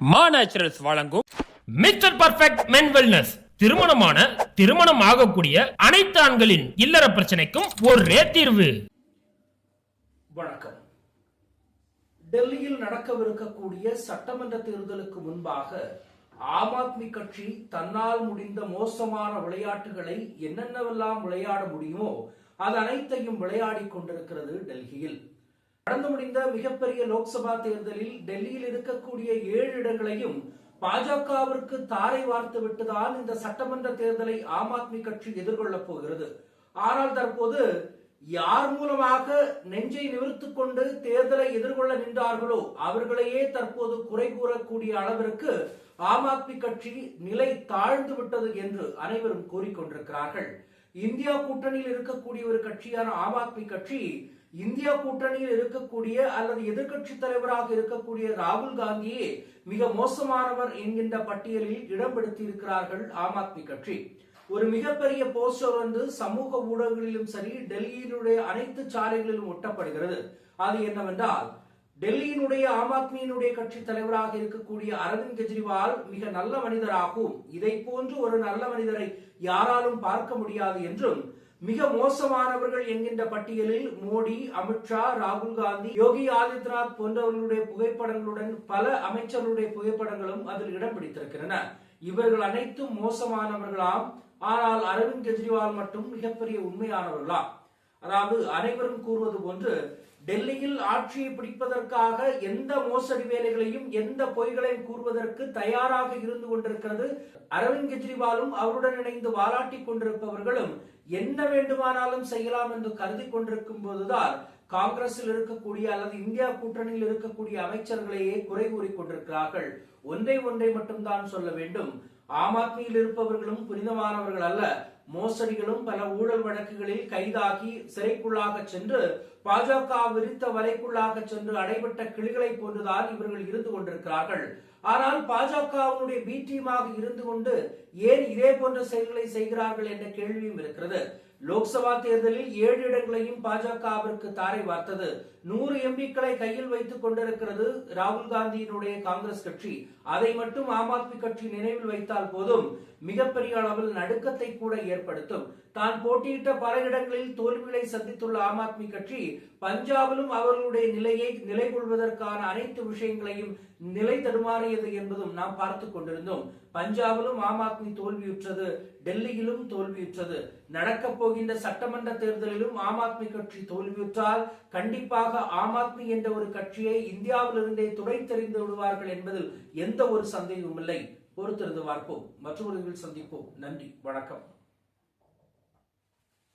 மா நேச்சுரல்ஸ் வழங்கும் mister perfect மென் wellness திருமணமான திருமணம் ஆகக்கூடிய அனைத்து ஆண்களின் இல்லற பிரச்சனைக்கும் ஒரே தீர்வு. வணக்கம். டெல்லியில் நடக்கவிருக்கக்கூடிய சட்டமன்ற தேர்தலுக்கு முன்பாக ஆம் ஆத்மி கட்சி தன்னால் முடிந்த மோசமான விளையாட்டுகளை என்னென்னவெல்லாம் விளையாட முடியுமோ அது அனைத்தையும் விளையாடி கொண்டிருக்கிறது டெல்லியில். நடந்து முடிந்த மிகப்பெரிய லோக்சபா தேர்தலில் டெல்லியில் இருக்கக்கூடிய ஏழு இடங்களையும் பாஜகவிற்கு தாரை வார்த்து விட்டுதான் இந்த சட்டமன்ற தேர்தலை ஆம் ஆத்மி கட்சி எதிர்கொள்ளப் போகிறது. ஆனால் தற்போது யார் மூலமாக நெஞ்சை நிவிர்த்து கொண்டு தேர்தலை எதிர்கொள்ள நின்றார்களோ அவர்களையே தற்போது குறை கூறக்கூடிய அளவிற்கு ஆம் ஆத்மி கட்சி நிலை தாழ்ந்து விட்டது என்று அனைவரும் கூறிக்கொண்டிருக்கிறார்கள். இந்தியா கூட்டணியில் இருக்கக்கூடிய ஒரு கட்சியான ஆம் ஆத்மி கட்சி இந்தியா கூட்டணியில் இருக்கக்கூடிய அல்லது எதிர்கட்சி தலைவராக இருக்கக்கூடிய ராகுல் காந்தியே மிக மோசமானவர் என்கின்ற பட்டியலில் இடம்பெடுத்தியிருக்கிறார்கள் ஆம் ஆத்மி கட்சி. ஒரு மிகப்பெரிய போஸ்டர் வந்து சமூக ஊடகங்களிலும் சரி டெல்லியினுடைய அனைத்து சாலைகளிலும் ஒட்டப்படுகிறது. அது என்னவென்றால் டெல்லியினுடைய ஆம் ஆத்மியினுடைய கட்சி தலைவராக இருக்கக்கூடிய அரவிந்த் கெஜ்ரிவால் மிக நல்ல மனிதராகும் இதை போன்று ஒரு நல்ல மனிதரை யாராலும் பார்க்க முடியாது என்றும் மிக மோசமானவர்கள் என்கின்ற பட்டியலில் மோடி அமித்ஷா ராகுல் காந்தி யோகி ஆதித்யநாத் போன்றவர்களுடைய புகைப்படங்களுடன் பல அமைச்சர்களுடைய புகைப்படங்களும் அதில் இடம் பிடித்திருக்கின்றன. இவர்கள் அனைத்தும் மோசமானவர்களாம். ஆனால் அரவிந்த் கெஜ்ரிவால் மட்டும் மிகப்பெரிய உண்மையானவர்களாம். அதாவது அனைவரும் கூறுவது போன்று டெல்லியில் ஆட்சியை பிடிப்பதற்காக எந்த மோசடி வேலைகளையும் எந்த பொய்களையும் கூறுவதற்கு தயாராக இருந்து கொண்டிருக்கிறது அரவிந்த் கெஜ்ரிவாலும் அவருடன் இணைந்து வாலாட்டி கொண்டிருப்பவர்களும் என்ன வேண்டுமானாலும் செய்யலாம் என்று கருதி கொண்டிருக்கும் போதுதான் காங்கிரஸில் இருக்கக்கூடிய அல்லது இந்தியா கூட்டணியில் இருக்கக்கூடிய அமைச்சர்களையே குறை கூறி கொண்டிருக்கிறார்கள். ஒன்றை ஒன்றை மட்டும்தான் சொல்ல வேண்டும். ஆம் ஆத்மியில் இருப்பவர்களும் புனிதமானவர்கள் அல்ல. மோசடிகளும் பல ஊழல் வழக்குகளில் கைதாகி சிறைக்குள்ளாக சென்று பாஜக விரித்த வலைக்குள்ளாக சென்று அடைபட்ட கிளிகளை போன்றுதான் இவர்கள் இருந்து கொண்டிருக்கிறார்கள். ஆனால் பாஜகவினுடைய பி டீமாக இருந்து கொண்டு ஏன் இதே போன்ற செயல்களை செய்கிறார்கள் என்ற கேள்வியும் இருக்கிறது. லோக்சபா தேர்தலில் ஏழு இடங்களையும் பாஜகவிற்கு தாரை வார்த்தது. நூறு எம்பிக்களை கையில் வைத்துக் கொண்டிருக்கிறது ராகுல் காந்தியினுடைய காங்கிரஸ் கட்சி. அதை மட்டும் ஆம் ஆத்மி கட்சி நினைவில் வைத்தால் போதும். மிகப்பெரிய அளவில் நடுக்கத்தை கூட ஏற்படுத்தும். தான் போட்டியிட்ட பல இடங்களில் தோல்விகளை சந்தித்துள்ள ஆம் ஆத்மி கட்சி பஞ்சாபிலும் அவர்களுடைய நிலையை நிலை கொள்வதற்கான அனைத்து விஷயங்களையும் நிலை தடுமாறி மாறியது என்பதும் நாம் பார்த்துக் கொண்டிருந்தோம். பஞ்சாபிலும் ஆம் ஆத்மி தோல்வியுற்றது டெல்லியிலும் தோல்வியுற்றது. நடக்கப் போகின்ற சட்டமன்ற தேர்தலிலும் ஆம் ஆத்மி கட்சி தோல்வியுற்றால் கண்டிப்பாக ஆம் ஆத்மி என்ற ஒரு கட்சியை இந்தியாவிலிருந்தே துடை தெரிந்து விடுவார்கள் என்பதில் எந்த ஒரு சந்தேகமும் இல்லை. பொறுத்திருந்து பார்ப்போம். மற்றொரு சந்திப்போம். நன்றி. வணக்கம்.